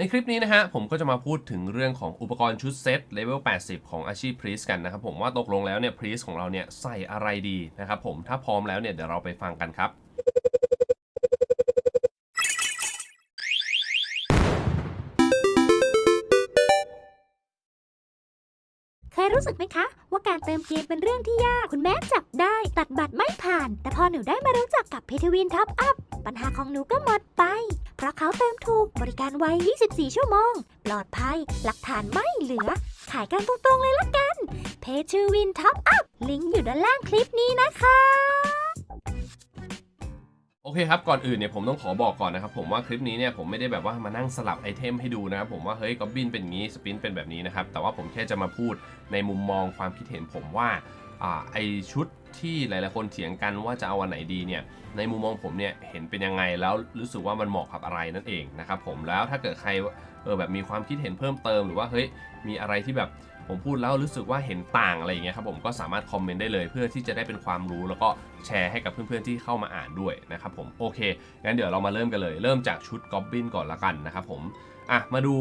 ในคลิปนี้นะฮะผมก็จะมาพูดถึงเรื่องของอุปกรณ์ชุดเซตเลเวล 80 ของอาชีพพรีสกันนะครับผมว่าตกลงแล้วเนี่ยพรีสของเราเนี่ยใส่อะไรดีนะครับผมถ้าพร้อมแล้วเนี่ยเดี๋ยวเราไปฟังกันครับเคยรู้สึกไหมคะ ว่าการเติมเกมเป็นเรื่องที่ยาก คุณแม่จับได้ตัดบัตรไม่ผ่าน แต่พอหนูได้มารู้จักกับพีทวินท็อปอัพปัญหาของหนูก็หมดไป เพราะเขาเติมถูก บริการไว 24 ชั่วโมง ปลอดภัย หลักฐานไม่เหลือ ขายกันตรงๆเลยละกัน เพทวินท็อปอัพ ลิงก์อยู่ด้านล่างคลิปนี้นะคะโอเคครับ ก่อนอื่นเนี่ยผมต้องขอบอกก่อนนะครับ ผมว่าคลิปนี้เนี่ยผมไม่ได้แบบว่ามานั่งสลับไอเทมให้ดูนะครับ ผมว่าเฮ้ยก็บินเป็นงี้สปินเป็นแบบนี้นะครับ แต่ว่าผมแค่จะมาพูดในมุมมองความคิดเห็นผมว่าอ่าไอชุด ที่หลาย ๆ คนเถียงกันว่าจะเอาอันไหนดีเนี่ยในมุมมองผมเนี่ยเห็นเป็นยังไงแล้วรู้สึกว่ามันเหมาะกับอะไรนั่นเองนะครับผมแล้วถ้าเกิดใครเออแบบมีความคิดเห็นเพิ่มเติมหรือว่าเฮ้ยมีอะไรที่แบบผมพูดแล้วรู้สึกว่าเห็นต่างอะไรอย่างเงี้ยครับผมก็สามารถคอมเมนต์ได้เลยเพื่อที่จะได้เป็นความรู้ แล้วก็แชร์ให้กับเพื่อนๆที่เข้ามาอ่านด้วยนะครับผมโอเคงั้นเดี๋ยวเรามาเริ่มกันเลย เริ่มจากชุดกอบบินก่อนละกันนะครับผม อะมาดู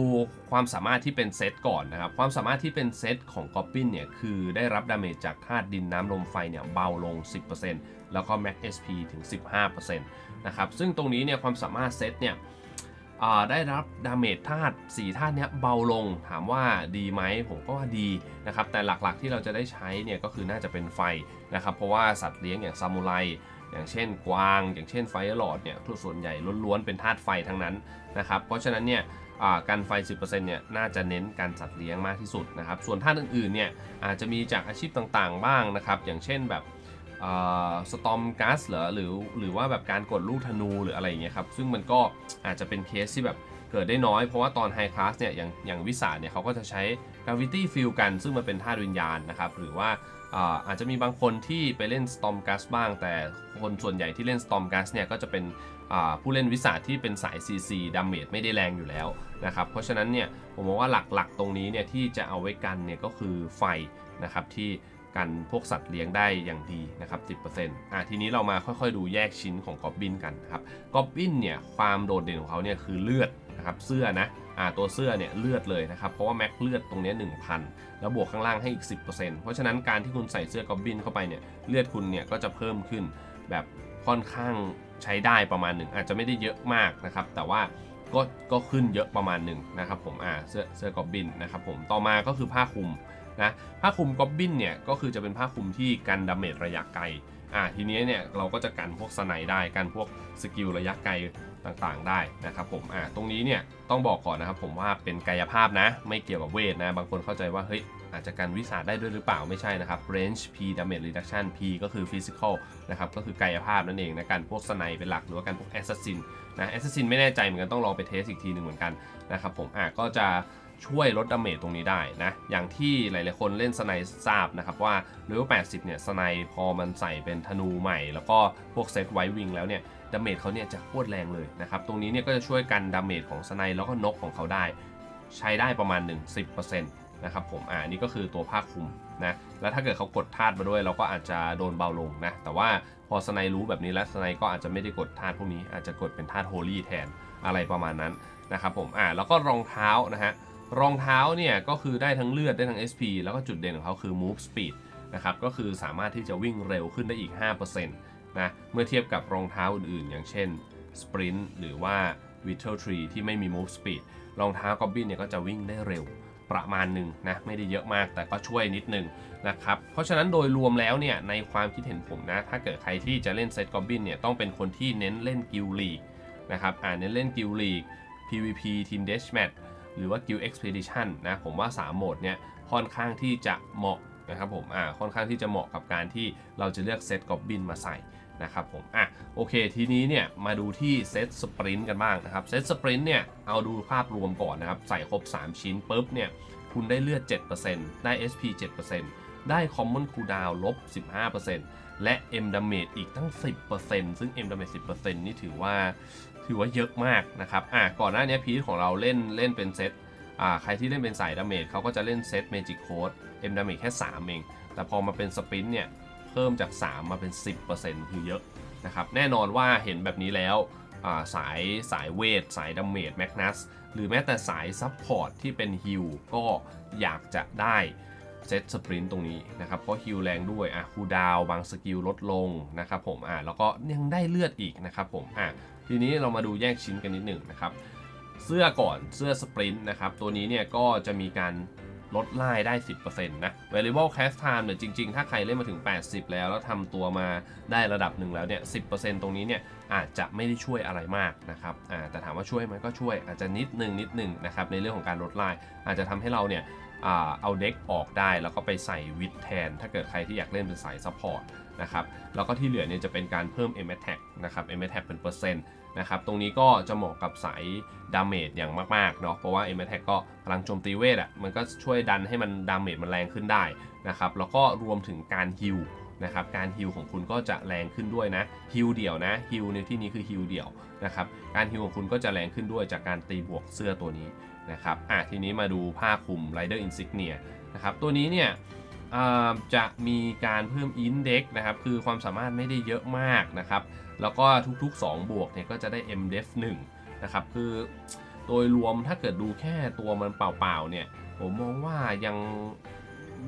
ความสามารถที่เป็นเซตก่อนนะครับ ความสามารถที่เป็นเซตของกอบบินเนี่ย คือได้รับดาเมจจากธาตุดินน้ำลมไฟเนี่ย เบาลง 10%แล้วก็ Max SP ถึง 15%นะครับ ซึ่งตรงนี้เนี่ย ความสามารถเซตเนี่ยได้รับดาเมจธาตุสี่ธาตุเนี้ยเบาลงถามว่าดีไหมผมก็ว่าดีนะครับ แต่หลักๆที่เราจะได้ใช้เนี่ยก็คือน่าจะเป็นไฟนะครับ เพราะว่าสัตว์เลี้ยงอย่างซามูไรอย่างเช่นกวาง อย่างเช่นไฟหลอดเนี่ยทุกส่วนใหญ่ล้วนๆเป็นธาตุไฟทั้งนั้นนะครับ เพราะฉะนั้นเนี่ย การไฟ 10%เนี่ยน่าจะเน้นการสัตว์เลี้ยงมากที่สุดนะครับ ส่วนท่านอื่นๆเนี่ยอาจจะมีจากอาชีพต่างๆ บ้างนะครับ อย่างเช่นแบบสตอมก๊าซเหรอหรือหรือว่าแบบการกดลูกธนูหรืออะไรอย่างเงี้ยครับซึ่งมันก็อาจจะเป็นเคสที่แบบเกิดได้น้อยเพราะว่าตอนไฮคลาสเนี่ยอย่างอย่างวิสาเนี่ยเขาก็จะใช้ gravity field กัน ซึ่งมันเป็นธาตุวิญญาณนะครับ หรือว่าอาจจะมีบางคนที่ไปเล่น storm gas บ้าง แต่คนส่วนใหญ่ที่เล่น storm gas เนี่ยก็จะเป็นผู้เล่นวิสาที่เป็นสาย CC ดาเมจไม่ได้แรงอยู่แล้วนะครับ เพราะฉะนั้นเนี่ยผมมองว่าหลักๆ ตรงนี้เนี่ยที่จะเอาไว้กันเนี่ยก็คือไฟนะครับที่กันพวกสัตว์เลี้ยงได้อย่างดีนะครับ 10%อะทีนี้เรามาค่อยๆ ดูแยกชิ้นของกอบบินกันครับกอบบินเนี่ยความโดดเด่นของเขาเนี่ยคือเลือดนะครับเสื้อนะ ตัวเสื้อเนี่ยเลือดเลยนะครับ เพราะว่าแม็กเลือดตรงนี้1,000 แล้วบวกข้างล่างให้อีก 10%เพราะฉะนั้นการที่คุณใส่เสื้อกอบบินเข้าไปเนี่ยเลือดคุณเนี่ยก็จะเพิ่มขึ้นแบบค่อนข้างใช้ได้ประมาณหนึ่งอาจจะไม่ได้เยอะมากนะครับ แต่ว่าก็ก็ขึ้นเยอะประมาณหนึ่งนะครับผมอ่าเสื้อเสื้อกอบบินนะครับผมต่อมาก็คือผ้าคลุมนะผ้าคลุมกอบบินเนี่ยก็คือจะเป็นผ้าคลุมที่กันดาเมจระยะไกล อ่าทีนี้เนี่ยเราก็จะกันพวกสไนได้กันพวกสกิลระยะไกลต่างๆได้นะครับผมอ่าตรงนี้เนี่ยต้องบอกก่อนนะครับผมว่าเป็นกายภาพนะ ไม่เกี่ยวกับเวทนะ บางคนเข้าใจว่าเฮ้ยอาจจะกันวิสาได้ด้วยหรือเปล่าไม่ใช่นะครับ range p damage reduction p ก็คือ physical นะครับก็คือกายภาพนั่นเองนะกันพวกสไนเป็นหลักหรือว่ากันพวก assassin นะ assassin ไม่แน่ใจเหมือนกันต้องลองไปเทสอีกทีหนึ่งเหมือนกันนะครับผมอ่าก็จะ ช่วยลดดาเมจตรงนี้ได้นะ อย่างที่หลายๆคนเล่นสไนทราบนะครับว่าเลเวล80 เนี่ยสไนพอมันใส่เป็นธนูใหม่ แล้วก็พวกเซตไววิงแล้วเนี่ยดาเมจเขาเนี่ยจะโคตรแรงเลยนะครับ ตรงนี้เนี่ยก็จะช่วยกันดาเมจของสไนแล้วก็นกของเขาได้ ใช้ได้ประมาณ 1 10%นะครับผม อ่านี่ก็คือตัวผ้าคลุมนะ แล้วถ้าเกิดเขากดธาตุมาด้วย เราก็อาจจะโดนเบาลงนะ แต่ว่าพอสไนรู้แบบนี้แล้วสไนก็อาจจะไม่ได้กดธาตุพวกนี้ อาจจะกดเป็นธาตุโฮลี่แทนอะไรประมาณนั้นนะครับผม อ่าแล้วก็รองเท้านะฮะ รองเท้าเนี่ยก็คือได้ทั้งเลือดได้ทั้ง SP แล้วก็จุดเด่นของเขาคือ move speed นะครับก็คือสามารถที่จะวิ่งเร็วขึ้นได้อีก 5%นะเมื่อเทียบกับรองเท้าอื่นๆ อย่างเช่น sprint หรือว่า Whittle Tree ที่ไม่มี move speed รองเท้า Goblin เนี่ยก็จะวิ่งได้เร็วประมาณหนึ่งนะไม่ได้เยอะมากแต่ก็ช่วยนิดนึงนะครับเพราะฉะนั้นโดยรวมแล้วเนี่ยในความคิดเห็นผมนะ ถ้าเกิดใครที่จะเล่นเซต Goblin เนี่ยต้องเป็นคนที่เน้นเล่นกิลลีกนะครับอ่าเน้นเล่นกิลลีก PVP Team Deathmatch หรือว่า Guild Expedition นะผมว่า 3 โหมดเนี่ยค่อนข้างที่จะเหมาะนะครับผมอ่าค่อนข้างที่จะเหมาะกับการที่เราจะเลือกเซตกอบบินมาใส่นะครับผมอะโอเคทีนี้เนี่ยมาดูที่เซตสปรินต์กันบ้างนะครับเซตสปรินต์เนี่ยเอาดูภาพรวมก่อนนะครับใส่ครบ 3 ชิ้นปุ๊บเนี่ยคุณได้เลือด 7%ได้ SP 7%ได้ Common Cooldown ลบ 15% และ M Damage อีกตั้ง 10%ซึ่ง M Damage 10%นี่ถือว่าถือว่าเยอะมากนะครับอะก่อนหน้านี้พีทของเราเล่นเล่นเป็นเซตอ่าใครที่เล่นเป็นสายดาเมจเขาก็จะเล่นเซตเมจิกโค้ดเอ็มดาเมจแค่ 3 เอง แต่พอมาเป็นสปรินต์เนี่ยเพิ่มจาก 3 มาเป็น 10%คือเยอะนะครับแน่นอนว่าเห็นแบบนี้แล้วอ่าสายสายเวท สายดาเมจแมกนัสหรือแม้แต่สายซับพอร์ตที่เป็นฮิลก็อยากจะได้ เซตสปรินต์ตรงนี้นะครับเพราะฮิลแรงด้วยอะคูลดาวบางสกิลลดลงนะครับผมอะแล้วก็ยังได้เลือดอีกนะครับผมอะทีนี้เรามาดูแยกชิ้นกันนิดหนึ่งนะครับเสื้อก่อนเสื้อสปรินต์นะครับตัวนี้เนี่ยก็จะมีการลดไล่ได้ 10%นะ variable cast time เนี่ยจริง ๆ ถ้าใครเล่นมาถึง 80 แล้ว แล้วทำตัวมาได้ระดับหนึ่งแล้วเนี่ย 10%ตรงนี้เนี่ยอาจจะไม่ได้ช่วยอะไรมากนะครับอ่าแต่ถามว่าช่วยไหมก็ช่วยอาจจะนิดหนึ่งนิดหนึ่งนะครับในเรื่องของการลดไล่อาจจะทำให้เราเนี่ย เอาเด็กออกได้แล้วก็ไปใส่วิดแทน ถ้าเกิดใครที่อยากเล่นเป็นสายซัพพอร์ตนะครับแล้วก็ที่เหลือเนี่ยจะเป็นการเพิ่ม m attack นะครับ m attack เป็นเปอร์เซ็นต์นะครับตรงนี้ก็จะเหมาะกับสายดาเมจอย่างมากๆเนาะเพราะว่า m อ t a c ก็พลังโจมตีเวทอะมันก็ช่วยดันให้มันดาเมจมันแรงขึ้นได้นะครับแล้วก็รวมถึงการฮิลนะครับการฮิลของคุณก็จะแรงขึ้นด้วยนะฮิลเดี่ยวนะฮิลในที่นี้คือฮิลเดี่ยวนะครับการฮิลของคุณก็จะแรงขึ้นด้วยจากการตีบวกเสื้อตัวนี้ นะครับอะทีนี้มาดูผ้าคลุม Rider Insignia นะครับตัวนี้เนี่ยจะมีการเพิ่มอินเด็กนะครับคือความสามารถไม่ได้เยอะมากนะครับแล้วก็ทุกๆ 2 บวกเนี่ยก็จะได้ MDEF 1นะครับคือโดยรวมถ้าเกิดดูแค่ตัวมันเปล่าๆเนี่ยผมมองว่ายัง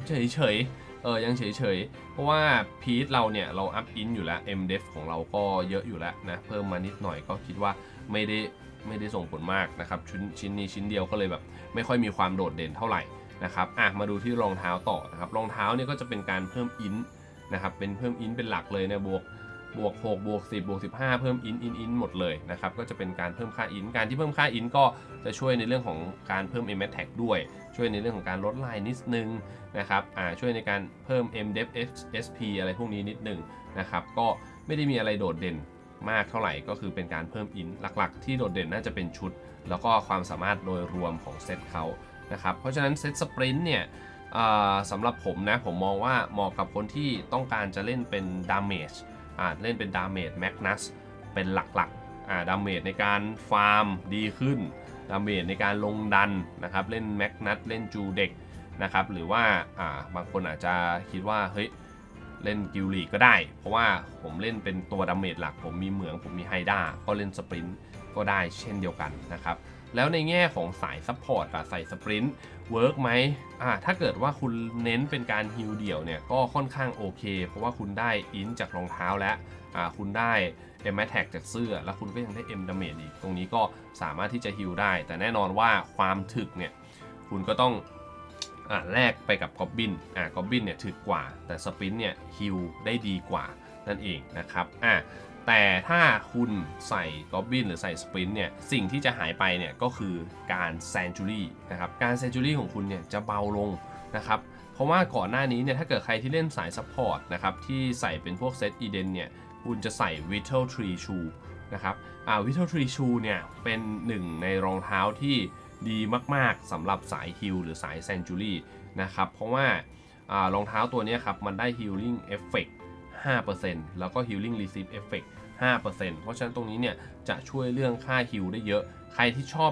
เฉยๆเออยังเฉยๆ เพราะว่าพีทเราเนี่ยเราอัพอินอยู่แล้ว MDEF ของเราก็เยอะอยู่แล้วนะเพิ่มมานิดหน่อยก็คิดว่าไม่ได้ ไม่ได้ส่งผลมากนะครับชิ้นชิ้นนี้ชิ้นเดียวก็เลยแบบไม่ค่อยมีความโดดเด่นเท่าไหร่นะครับอะมาดูที่รองเท้าต่อนะครับรองเท้าเนี่ยก็จะเป็นการเพิ่มอินนะครับเป็นเพิ่มอินเป็นหลักเลยเนี่ยบวกบวก6บวก10บวก15 เพิ่มอินอินอินหมดเลยนะครับก็จะเป็นการเพิ่มค่าอินการที่เพิ่มค่าอินก็จะช่วยในเรื่องของการเพิ่ม m a t a c ด้วย ช่วยในเรื่องของการลดไลน์นิดนึงนะครับอ่าช่วยในการเพิ่ม MDEF SP อะไรพวกนี้นิดนึงนะครับก็ไม่ได้มีอะไรโดดเด่น มากเท่าไหร่ก็คือเป็นการเพิ่มอินหลักๆ ที่โดดเด่นน่าจะเป็นชุด แล้วก็ความสามารถโดยรวมของเซตเขานะครับเพราะฉะนั้นเซตสปรินต์เนี่ยสำหรับผมนะผมมองว่าเหมาะกับคนที่ต้องการจะเล่นเป็นดาเมจอ่าเล่นเป็นดาเมจแมกนัสเป็นหลักๆอ่าดาเมจในการฟาร์มดีขึ้นดาเมจในการลงดันนะครับเล่นแมกนัสเล่นจูเด็กนะครับหรือว่าอ่าบางคนอาจจะคิดว่าเฮ้ย เล่นกิลลีก็ได้ เพราะว่าผมเล่นเป็นตัวดาเมจหลัก ผมมีเหมืองผมมีไฮด้าก็เล่นสปรินต์ก็ได้เช่นเดียวกันนะครับแล้วในแง่ของสายซัพพอร์ตอะใส่สปรินต์เวิร์กไหมอ่าถ้าเกิดว่าคุณเน้นเป็นการฮิลเดี่ยวเนี่ยก็ค่อนข้างโอเค เพราะว่าคุณได้อินจากรองเท้าแล้วอ่าคุณได้เอ็มแมทแท็กจากเสื้อ แล้วคุณก็ยังได้เอ็มดาเมจอีก ตรงนี้ก็สามารถที่จะฮิลได้ แต่แน่นอนว่าความถึกเนี่ยคุณก็ต้อง อ่าแลกไปกับกอบบินอ่ากอบบินเนี่ยถึกกว่า แต่สปรินต์เนี่ยฮิลได้ดีกว่านั่นเองนะครับอ่าแต่ถ้าคุณใส่กอบบินหรือใส่สปรินต์เนี่ยสิ่งที่จะหายไปเนี่ยก็คือการแซนจูรี่นะครับการแซนจูรี่ของคุณเนี่ยจะเบาลงนะครับเพราะว่าก่อนหน้านี้เนี่ยถ้าเกิดใครที่เล่นสายซัพพอร์ตนะครับที่ใส่เป็นพวกเซตอีเดนเนี่ยคุณจะใส่ Vital Tree Shoe นะครับอ่า Vital Tree Shoe เนี่ยเป็นหนึ่งในรองเท้าที่ ดีมากๆสำหรับสายฮิลหรือสายแซนจูรี่นะครับ เพราะว่ารองเท้าตัวนี้ครับ มันได้ Healing Effect 5%แล้วก็ Healing Receive Effect 5%เพราะฉะนั้นตรงนี้เนี่ยจะช่วยเรื่องค่าฮิลได้เยอะ ใครที่ชอบ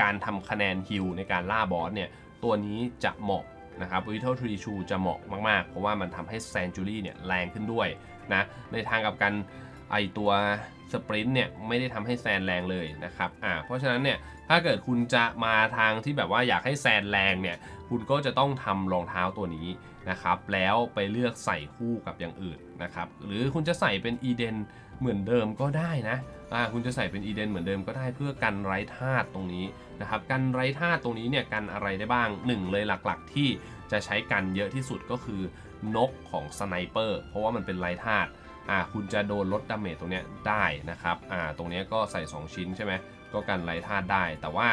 การทำคะแนนฮิลในการล่าบอสเนี่ย ตัวนี้จะเหมาะนะครับ Vital Tree Shoe จะเหมาะมาก ๆ เพราะว่ามันทำให้ Century เนี่ยแรงขึ้นด้วยนะ ในทางกับกัน ไอตัวสปรินต์เนี่ยไม่ได้ทำให้แซนแรงเลยนะครับอ่าเพราะฉะนั้นเนี่ยถ้าเกิดคุณจะมาทางที่แบบว่าอยากให้แซนแรงเนี่ยคุณก็จะต้องทำรองเท้าตัวนี้นะครับแล้วไปเลือกใส่คู่กับอย่างอื่นนะครับหรือคุณจะใส่เป็นอีเดนเหมือนเดิมก็ได้นะอ่าคุณจะใส่เป็นอีเดนเหมือนเดิมก็ได้เพื่อกันไร้ธาตุตรงนี้นะครับกันไร้ธาตุตรงนี้เนี่ยกันอะไรได้บ้างหนึ่งเลยหลักๆ ที่จะใช้กันเยอะที่สุดก็คือนกของสไนเปอร์เพราะว่ามันเป็นไร้ธาตุ อ่าคุณจะโดนลดดาเมจตรงเนี้ยได้นะครับอ่าตรงเนี้ยก็ใส่ 2 ชิ้นใช่ไหมก็กันไร้ธาตุได้ แต่ว่า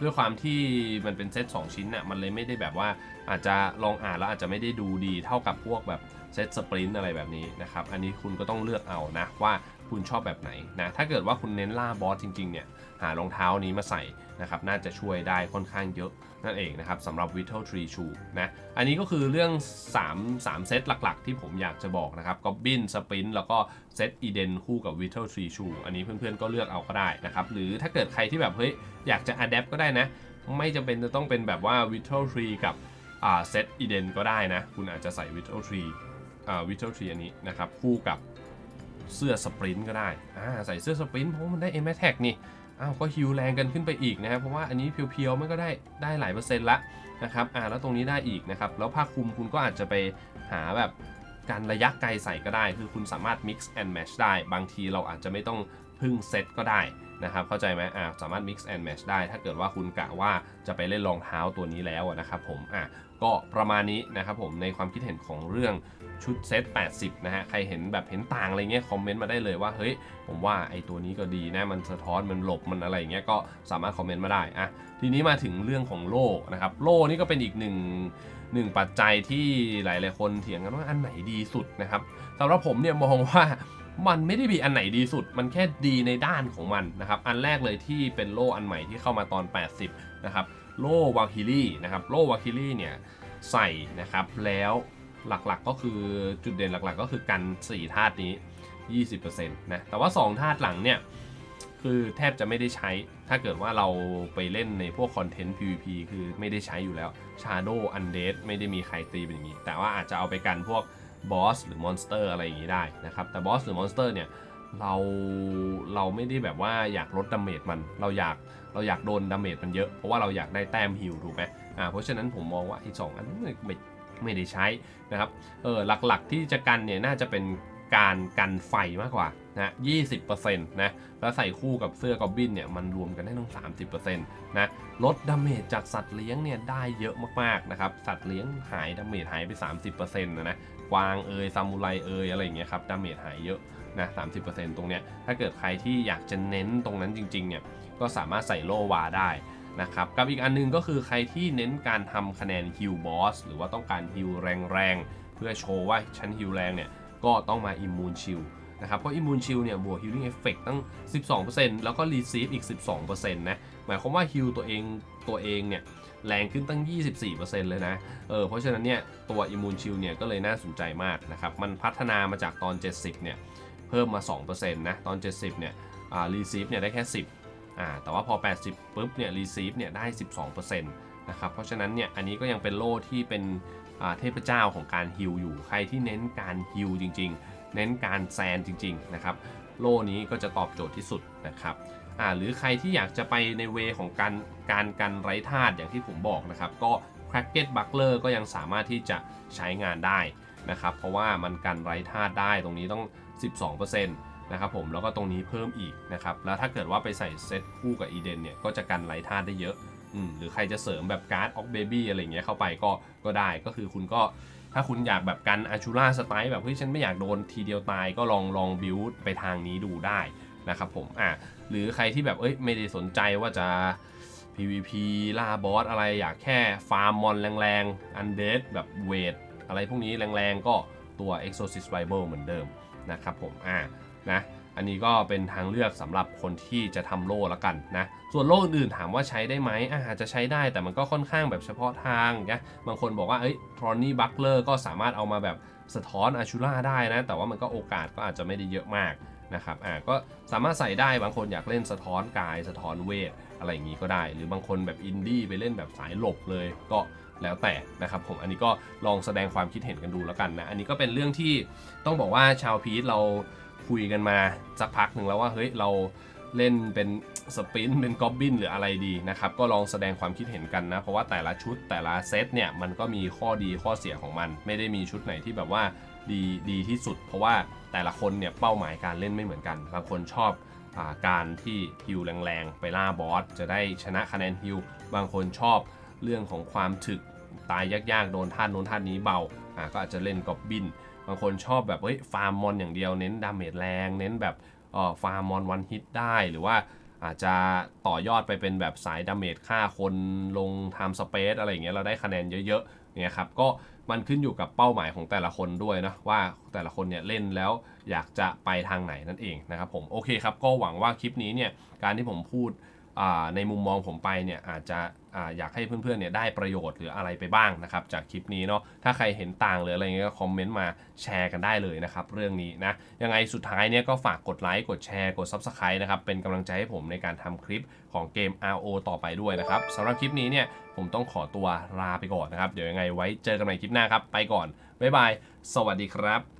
ด้วยความที่มันเป็นเซต2ชิ้นน่ะมันเลยไม่ได้แบบว่าอาจจะลองอ่านแล้วอาจจะไม่ได้ดูดีเท่ากับพวกแบบ เซตสปรินต์อะไรแบบนี้นะครับ อันนี้คุณก็ต้องเลือกเอานะว่าคุณชอบแบบไหนนะ ถ้าเกิดว่าคุณเน้นล่าบอสจริงๆเนี่ย หารองเท้านี้มาใส่นะครับ น่าจะช่วยได้ค่อนข้างเยอะนั่นเองนะครับสำหรับ Vital Tree Shoe นะ อันนี้ก็คือเรื่อง 3 3 เซตหลักๆ ที่ผมอยากจะบอกนะครับ Goblin Sprint แล้วก็เซต Eden คู่กับ Vital Tree Shoe อันนี้เพื่อนๆก็เลือกเอาก็ได้นะครับ หรือถ้าเกิดใครที่แบบเฮ้ยอยากจะ Adapt ก็ได้นะ ไม่จำเป็นจะต้องเป็นแบบว่า Vital Tree กับเซต Eden ก็ได้นะ คุณอาจจะใส่ Vital Tree อ่า Vital Tree อันนี้นะครับคู่กับเสื้อสปรินต์ก็ได้ใส่เสื้อสปรินต์เพราะมันได้ M Attack นี่อ้าวก็ฮิวแรงกันขึ้นไปอีกนะครับเพราะว่าอันนี้เพียวๆมันก็ได้ได้หลายเปอร์เซ็นต์ละนะครับอ่าแล้วตรงนี้ได้อีกนะครับแล้วผ้าคลุมคุณก็อาจจะไปหาแบบการระยะไกลใส่ก็ได้ คือคุณสามารถ mix and match ได้ บางทีเราอาจจะไม่ต้องพึ่งเซตก็ได้นะครับเข้าใจไหมอ่าสามารถ mix and match ได้ ถ้าเกิดว่าคุณกะว่าจะไปเล่นรองเท้าตัวนี้แล้วนะครับผมอะ ก็ประมาณนี้นะครับผมในความคิดเห็นของเรื่องชุดเซต 80 นะฮะ ใครเห็นแบบเห็นต่างอะไรเงี้ย คอมเมนต์มาได้เลยว่า เฮ้ย ผมว่าไอตัวนี้ก็ดีนะ มันสะท้อน มันหลบ มันอะไรเงี้ย ก็สามารถคอมเมนต์มาได้อะทีนี้มาถึงเรื่องของโล่นะครับ โล่นี่ก็เป็นอีกหนึ่งหนึ่งปัจจัยที่หลาย ๆ คนเถียงกันว่าอันไหนดีสุดนะครับสำหรับผมเนี่ยมองว่ามันไม่ได้มีอันไหนดีสุด มันแค่ดีในด้านของมันนะครับ อันแรกเลยที่เป็นโล่อันใหม่ที่เข้ามาตอน 80 นะครับ โล่วาคิลี่นะครับโล่วาคิลี่เนี่ยใส่นะครับแล้วหลักๆก็คือจุดเด่นหลักๆ ก็คือกัน4ธาตุนี้ 20%นะแต่ว่า2ธาตุหลังเนี่ยคือแทบจะไม่ได้ใช้ ถ้าเกิดว่าเราไปเล่นในพวกคอนเทนต์ PVP คือไม่ได้ใช้อยู่แล้ว Shadow Undead ไม่ได้มีใครตีเป็นอย่างนี้ แต่ว่าอาจจะเอาไปกันพวกบอสหรือมอนสเตอร์อะไรอย่างนี้ได้นะครับ แต่บอสหรือมอนสเตอร์เนี่ยเราเราไม่ได้แบบว่าอยากลดดาเมจมัน เราอยาก เราอยากโดนดาเมจมันเยอะ เพราะว่าเราอยากได้แต้มฮิลถูกไหมอ่าเพราะฉะนั้นผมมองว่าไอ้สองอันนั้นไม่ไม่ได้ใช้นะครับเออหลักๆที่จะกันเนี่ยน่าจะเป็นการกันไฟมากกว่านะ20%นะ แล้วใส่คู่กับเสื้อกอบบินเนี่ย มันรวมกันได้ต้อง30%นะ ลดดาเมจจากสัตว์เลี้ยงเนี่ย ได้เยอะมากๆนะครับ สัตว์เลี้ยงหายดาเมจหายไป30%นะนะ กวางเอยซามูไรเอยอะไรอย่างเงี้ยครับ ดาเมจหายเยอะนะ30%ตรงเนี้ย ถ้าเกิดใครที่อยากจะเน้นตรงนั้นจริงๆเนี่ย ก็สามารถใส่โลวาได้นะครับกับอีกอันนึงก็คือใครที่เน้นการทำคะแนนฮิลบอสหรือว่าต้องการฮิลแรงๆ เพื่อโชว์ว่าชั้นฮิลแรงเนี่ยก็ต้องมาอิมมูนชิลนะครับเพราะอิมมูนชิลเนี่ยบวกฮิลลิ่งเอฟเฟกตั้ง 12%แล้วก็รีซีฟอีก 12%นะหมายความว่าฮิลตัวเองตัวเองเนี่ยแรงขึ้นตั้ง 24%เลยนะเออเพราะฉะนั้นเนี่ยตัวอิมมูนชิลเนี่ยก็เลยน่าสนใจมากนะครับมันพัฒนามาจากตอน 70เนี่ยเพิ่มมา 2%นะตอน 70เนี่ยอ่ารีซีฟเนี่ยได้แค่ 10 อ่าแต่ว่าพอ 80ปุ๊บเนี่ยรีซีฟเนี่ยได้ 12%นะครับเพราะฉะนั้นเนี่ยอันนี้ก็ยังเป็นโล่ที่เป็นเทพเจ้าของการฮิลอยู่ใครที่เน้นการฮิลจริง ๆ เน้นการแซนจริงๆนะครับโล่นี้ก็จะตอบโจทย์ที่สุดนะครับอ่าหรือใครที่อยากจะไปในเวของการการกันไร้ธาตุอย่างที่ผมบอกนะครับก็ c r a c k e t Buckler ก็ยังสามารถที่จะใช้งานได้นะครับเพราะว่ามันกันไร้ธาตุได้ตรงนี้ต้อง 12% นะครับผมแล้วก็ตรงนี้เพิ่มอีกนะครับแล้วถ้าเกิดว่าไปใส่เซตคู่กับอีเดนเนี่ยก็จะกันไร้ธาตุได้เยอะอืมหรือใครจะเสริมแบบการ์ดออกเบบี้อะไรเงี้ยเข้าไปก็ก็ได้ก็คือคุณก็ถ้าคุณอยากแบบกันอาชูราสไตล์แบบเฮ้ยฉันไม่อยากโดนทีเดียวตายก็ลองลองบิวไปทางนี้ดูได้นะครับผมอะหรือใครที่แบบเอ้ยไม่ได้สนใจว่าจะ PVP ล่าบอสอะไรอยากแค่ฟาร์มมอนแรงๆอันเดดแบบเวทอะไรพวกนี้แรงๆก็ตัว Exorcist Bible เหมือนเดิมนะครับผมอะ นะอันนี้ก็เป็นทางเลือกสำหรับคนที่จะทำโล่ละกันนะส่วนโล่อื่นถามว่าใช้ได้ไหมอะอาจจะใช้ได้แต่มันก็ค่อนข้างแบบเฉพาะทางนะบางคนบอกว่าเอ้ยทรอนนี่บัคเลอร์ก็สามารถเอามาแบบสะท้อนอาชูล่าได้นะแต่ว่ามันก็โอกาสก็อาจจะไม่ได้เยอะมากนะครับอ่าก็สามารถใส่ได้บางคนอยากเล่นสะท้อนกายสะท้อนเวทอะไรอย่างนี้ก็ได้ หรือบางคนแบบอินดี้ไปเล่นแบบสายหลบเลยก็แล้วแต่นะครับผมอันนี้ก็ลองแสดงความคิดเห็นกันดูแล้วกันนะอันนี้ก็เป็นเรื่องที่ต้องบอกว่าชาวพีทเรา คุยกันมาสักพักหนึ่งแล้วว่าเฮ้ยเราเล่นเป็นสปินเป็นกอบบินหรืออะไรดีนะครับก็ลองแสดงความคิดเห็นกันนะ เพราะว่าแต่ละชุดแต่ละเซตเนี่ยมันก็มีข้อดีข้อเสียของมัน ไม่ได้มีชุดไหนที่แบบว่าดีดีที่สุด เพราะว่าแต่ละคนเนี่ยเป้าหมายการเล่นไม่เหมือนกันบางคนชอบอาการที่ฮิลแรงๆ ไปล่าบอสจะได้ชนะคะแนนฮิลบางคนชอบเรื่องของความถึกตายยากๆ โดนท่านโน้นท่านนี้เบาอ่าก็อาจจะเล่นกอบบิน บางคนชอบแบบเฮ้ยฟาร์มมอนอย่างเดียวเน้นดาเมจแรง เน้นแบบเออฟาร์มมอนวันฮิตได้หรือว่าอาจจะต่อยอดไปเป็นแบบสายดาเมจฆ่าคนลงไทม์สเปซอะไรอย่างเงี้ยเราได้คะแนนเยอะๆเนี่ยครับก็มันขึ้นอยู่กับเป้าหมายของแต่ละคนด้วยนะว่าแต่ละคนเนี่ยเล่นแล้วอยากจะไปทางไหนนั่นเองนะครับผมโอเคครับก็หวังว่าคลิปนี้เนี่ยการที่ผมพูด ในมุมมองผมไปเนี่ยอาจจะอยากให้เพื่อนๆเนี่ยได้ประโยชน์หรืออะไรไปบ้างนะครับจากคลิปนี้เนาะถ้าใครเห็นต่างหรืออะไรเงี้ยก็คอมเมนต์มาแชร์กันได้เลยนะครับเรื่องนี้นะยังไงสุดท้ายเนี่ยก็ฝากกดไลค์กดแชร์กด Subscribe นะครับเป็นกำลังใจให้ผมในการทำคลิปของเกม RO ต่อไปด้วยนะครับสำหรับคลิปนี้เนี่ยผมต้องขอตัวลาไปก่อนนะครับเดี๋ยวยังไงไว้เจอกันใหม่คลิปหน้าครับไปก่อนบ๊ายบายสวัสดีครับ